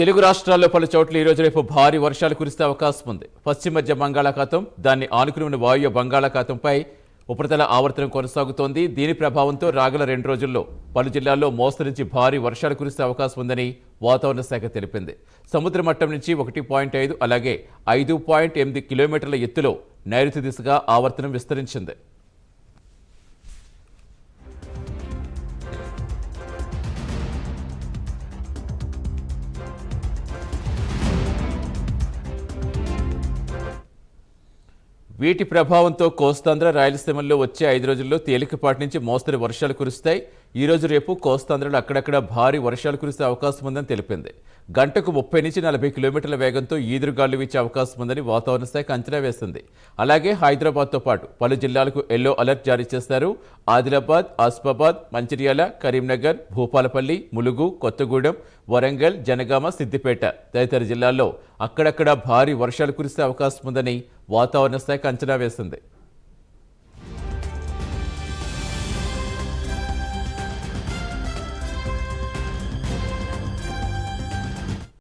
తెలుగు రాష్ట్రాల్లో పలు చోట్ల ఈ రోజు రేపు భారీ వర్షాలు కురిసే అవకాశం ఉంది. పశ్చిమ మధ్య బంగాళాఖాతం దాన్ని ఆనుకుని ఉన్న వాయువ్య బంగాళాఖాతంపై ఉపరితల ఆవర్తనం కొనసాగుతోంది. దీని ప్రభావంతో రాగల రెండు రోజుల్లో పలు జిల్లాల్లో మోస్తరు నుంచి భారీ వర్షాలు కురిసే అవకాశం ఉందని వాతావరణ శాఖ తెలిపింది. సముద్ర మట్టం నుంచి ఒకటి పాయింట్ ఐదు అలాగే ఐదు పాయింట్ ఎనిమిది కిలోమీటర్ల ఎత్తులో నైరుతి దిశగా ఆవర్తనం విస్తరించింది. వీటి ప్రభావంతో కోస్తాంధ్ర రాయలసీమల్లో వచ్చే ఐదు రోజుల్లో తేలికపాటి నుంచి మోస్తరు వర్షాలు కురుస్తాయి. ఈ రోజు రేపు కోస్తాంధ్రలో అక్కడక్కడ భారీ వర్షాలు కురిసే అవకాశం ఉందని తెలిపింది. గంటకు ముప్పై నుంచి నలభై కిలోమీటర్ల వేగంతో ఈదురుగాలు వీచే అవకాశం ఉందని వాతావరణ శాఖ అంచనా వేసింది. అలాగే హైదరాబాద్తో పాటు పలు జిల్లాలకు ఎల్లో అలర్ట్ జారీ చేశారు. ఆదిలాబాద్ ఆసిఫాబాద్ మంచిర్యాల కరీంనగర్ భూపాలపల్లి ములుగు కొత్తగూడెం వరంగల్ జనగామ సిద్దిపేట తదితర జిల్లాల్లో అక్కడక్కడ భారీ వర్షాలు కురిసే అవకాశం ఉందని వాతావరణ శాఖ అంచనా వేసింది.